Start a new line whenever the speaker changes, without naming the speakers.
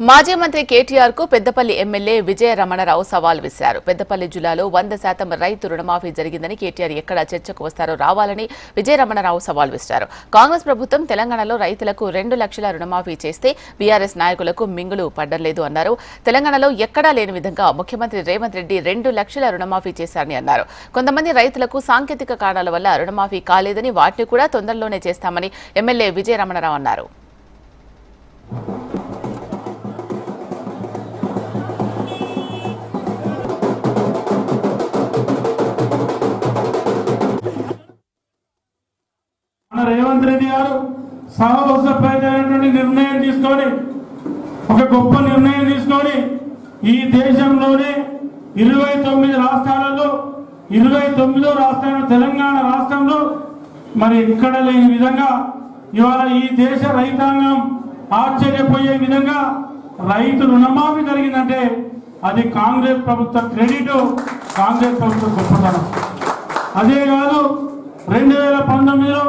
మాజీ మంత్రి కేటీఆర్కు పెద్దపల్లి ఎమ్మెల్యే విజయ రమణరావు సవాల్ విసిరారు. పెద్దపల్లి జిల్లాలో వంద శాతం రైతు రుణమాఫీ జరిగిందని కేటీఆర్ ఎక్కడ చర్చకు వస్తారో రావాలని విజయ రమణరావు సవాల్ విసిరారు. కాంగ్రెస్ ప్రభుత్వం తెలంగాణలో రైతులకు రెండు లక్షల రుణమాఫీ చేస్తే బీఆర్ఎస్ నాయకులకు మింగులు పడ్డలేదు అన్నారు. తెలంగాణలో ఎక్కడా లేని విధంగా ముఖ్యమంత్రి రేవంత్ రెడ్డి రెండు లక్షల రుణమాఫీ చేశారని అన్నారు. కొంతమంది రైతులకు సాంకేతిక కారణాల వల్ల రుణమాఫీ కాలేదని వాటిని కూడా తొందరలోనే చేస్తామని ఎమ్మెల్యే విజయ రమణరావు అన్నారు.
రేవంత్ రెడ్డి గారు సాహసోపేతమైనటువంటి నిర్ణయం తీసుకొని ఒక గొప్ప నిర్ణయం తీసుకొని ఈ దేశంలోనే ఇరవై తొమ్మిది రాష్ట్రాలలో ఇరవై తొమ్మిదో రాష్ట్రం తెలంగాణ రాష్ట్రంలో మరి ఎక్కడ లేని విధంగా ఇవాళ ఈ దేశ రైతాంగం ఆశ్చర్యపోయే విధంగా రైతు రుణమాఫీ జరిగిందంటే అది కాంగ్రెస్ ప్రభుత్వ క్రెడిట్ కాంగ్రెస్ ప్రభుత్వ గొప్పతనం. అదే కాదు రెండు వేల పంతొమ్మిదిలో